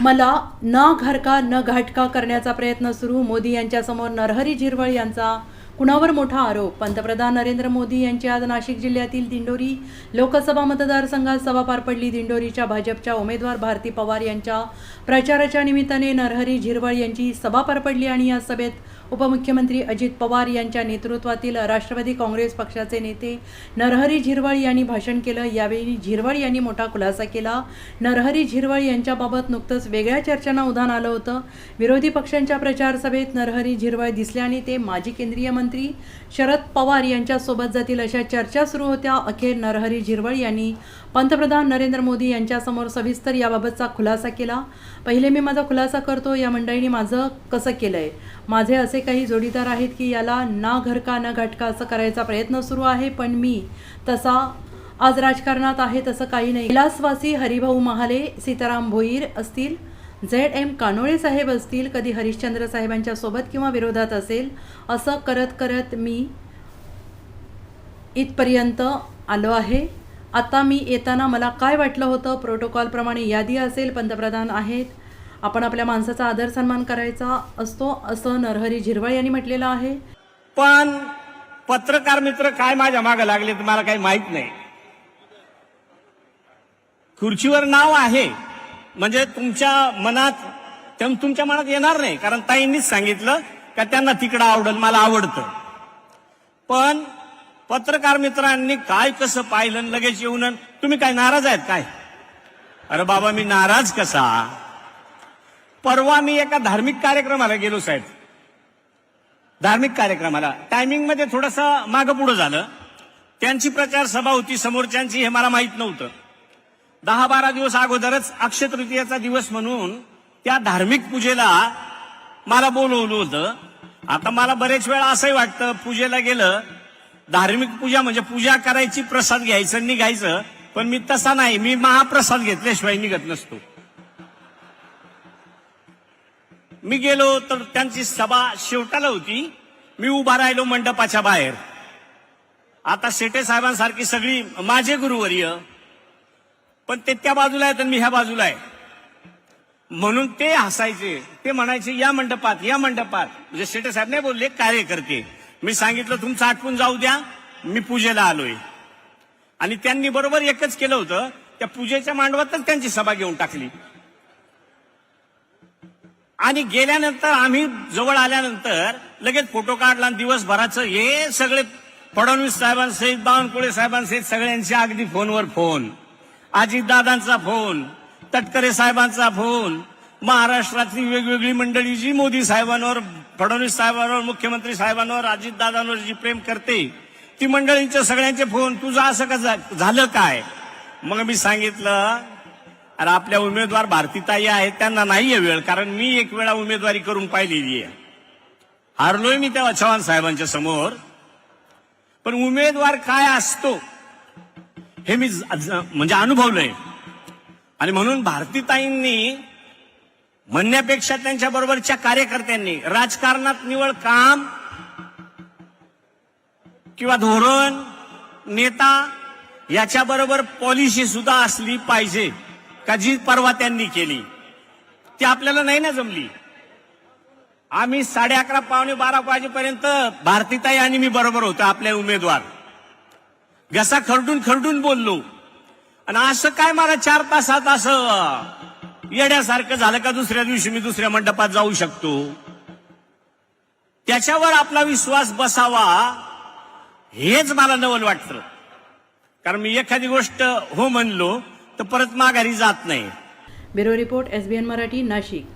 मला न घरका न घाटका करण्याचा प्रयत्न सुरू. मोदी यांच्यासमोर नरहरी झिरवळ यांचा कुणावर मोठा आरोप? पंतप्रधान नरेंद्र मोदी यांची आज नाशिक जिल्ह्यातील दिंडोरी लोकसभा मतदारसंघात सभा पार पडली. दिंडोरीच्या भाजपच्या उमेदवार भारती पवार यांच्या प्रचाराच्या निमित्ताने नरहरी झिरवळ यांची सभा पार पडली आणि या सभेत उपमुख्यमंत्री अजित पवार यांच्या नेतृत्वातील राष्ट्रवादी काँग्रेस पक्षाचे नेते नरहरी झिरवळ यांनी भाषण केलं. यावेळी झिरवळ यांनी मोठा खुलासा केला. नरहरी झिरवळ यांच्याबाबत नुकतंच वेगळ्या चर्चांना उधाण आलं होतं. विरोधी पक्षांच्या प्रचार सभेत नरहरी झिरवळ दिसल्याने ते माजी केंद्रीय मंत्री शरद पवार यांच्यासोबत जातील अशा चर्चा सुरू होत्या. अखेर नरहरी झिरवळ यांनी पंतप्रधान नरेंद्र मोदी यांच्यासमोर सविस्तर याबाबतचा खुलासा केला. पहिले मी माझा खुलासा करतो. या मंडळीने माझं कसं केलंय? माझे असे काही जोडीदार आहेत की याला ना घरका ना घटका असं करायचा प्रयत्न सुरू आहे पण मी तसा आज राजकारणात आहे तसं काही नाही. विलासवासी हरिभाऊ महाले सीताराम भोईर असतील. झेड एम कानोळे साहेब असतील कधी हरिश्चंद्र साहेबांच्या सोबत किंवा विरोधात असेल असं करत करत मी इथपर्यंत आलो आहे. आता मी येताना मला काय वाटलं होतं प्रोटोकॉलप्रमाणे यादी असेल पंतप्रधान आहेत. आपण आपल्या माणसाचा आदर सन्मान करायचा असतो असं नरहरी झिरवळ यांनी म्हटलेलं आहे. पण पत्रकार मित्र काय माझ्या मागे लागले तुम्हाला काही माहीत नाही. खुर्चीवर नाव आहे. म्हणजे तुमच्या मनात तुमच्या मनात येणार नाही कारण ताईंनीच सांगितलं का त्यांना तिकडं आवडल मला आवडतं. पण पत्रकार मित्रांनी काय कसं पाहिलं लगेच येऊन तुम्ही काय नाराज आहेत काय? अरे बाबा मी नाराज कसा? परवा मी एका धार्मिक कार्यक्रमाला गेलो साहेब. धार्मिक कार्यक्रमाला. टायमिंगमध्ये थोडस मागं पुढं झालं. त्यांची प्रचार सभा होती समोरच्यांची हे मला माहीत नव्हतं. दहा बारा दिवस अगोदरच अक्षय तृतीयाचा दिवस म्हणून त्या धार्मिक पूजेला मला बोलवलं होतं. आता मला बरेच वेळा असंही वाटतं पूजेला गेलं धार्मिक पूजा म्हणजे पूजा करायची प्रसाद घ्यायचं निघायचं. पण मी तसा नाही मी महाप्रसाद घेतल्याशिवाय निघत नसतो. मी गेलो तर त्यांची सभा शेवटाला होती. मी उभा राहिलो मंडपाच्या बाहेर. आता शेटे साहेबांसारखी सगळी माझे गुरुवर्य पण ते त्या बाजूला आहेत आणि मी ह्या बाजूला आहे. म्हणून ते हसायचे. ते म्हणायचे या मंडपात या मंडपात. म्हणजे शेटे साहेब नाही बोलले कार्यकर्ते मी सांगितलं तुमचं आठवून जाऊ द्या मी पूजेला आलोय. आणि त्यांनी बरोबर एकच केलं होतं त्या पूजेच्या मांडवातच त्यांची सभा घेऊन टाकली. आणि गेल्यानंतर आम्ही जवळ आल्यानंतर लगेच फोटो काढला आणि दिवसभराचं हे सगळे फडणवीस साहेबांसहित बावनकुळे साहेबांसहित सगळ्यांचे अगदी फोनवर फोन. अजितदादांचा फोन तटकरे साहेबांचा फोन महाराष्ट्रातली वेगवेगळी मंडळी जी मोदी साहेबांवर फडणवीस साहेबांवर मुख्यमंत्री साहेबांवर अजितदादांवर जी प्रेम करते ती मंडळींचे सगळ्यांचे फोन तुझं असं का झा- झालं काय? मग मी सांगितलं अरे आपल्या उमेदवार भारतीताई आहेत त्यांना नाहीये वेळ कारण मी एक वेळा उमेदवारी करून पाहिलेली आहे. हारलोय मी तेव्हा चव्हाण साहेबांच्या समोर. पण उमेदवार काय असतो? हे मी म्हणजे अनुभवलंय. आणि म्हणून भारतीताईंनी म्हणण्यापेक्षा त्यांच्या बरोबरच्या कार्यकर्त्यांनी राजकारणात निवळ काम किंवा धोरण नेता याच्याबरोबर पॉलिसी सुद्धा असली पाहिजे का जी परवा त्यांनी केली. ती आपल्याला नाही ना जमली. आम्ही साडे अकरा पावणे बारा वाजेपर्यंत भारतीताई आणि मी बरोबर होतो आपले उमेदवार. घसा खरडून खरडून बोललो. आणि असं काय मला चार तासात असं येण्यासारखं झालं का दुसऱ्या दिवशी मी दुसऱ्या मंडपात जाऊ शकतो? त्याच्यावर आपला विश्वास बसावा हेच मला नवल वाटतं. कारण मी एखादी गोष्ट हो म्हणलो तर परत माघारी जात नाही. Bureau report S B N Marathi Nashik.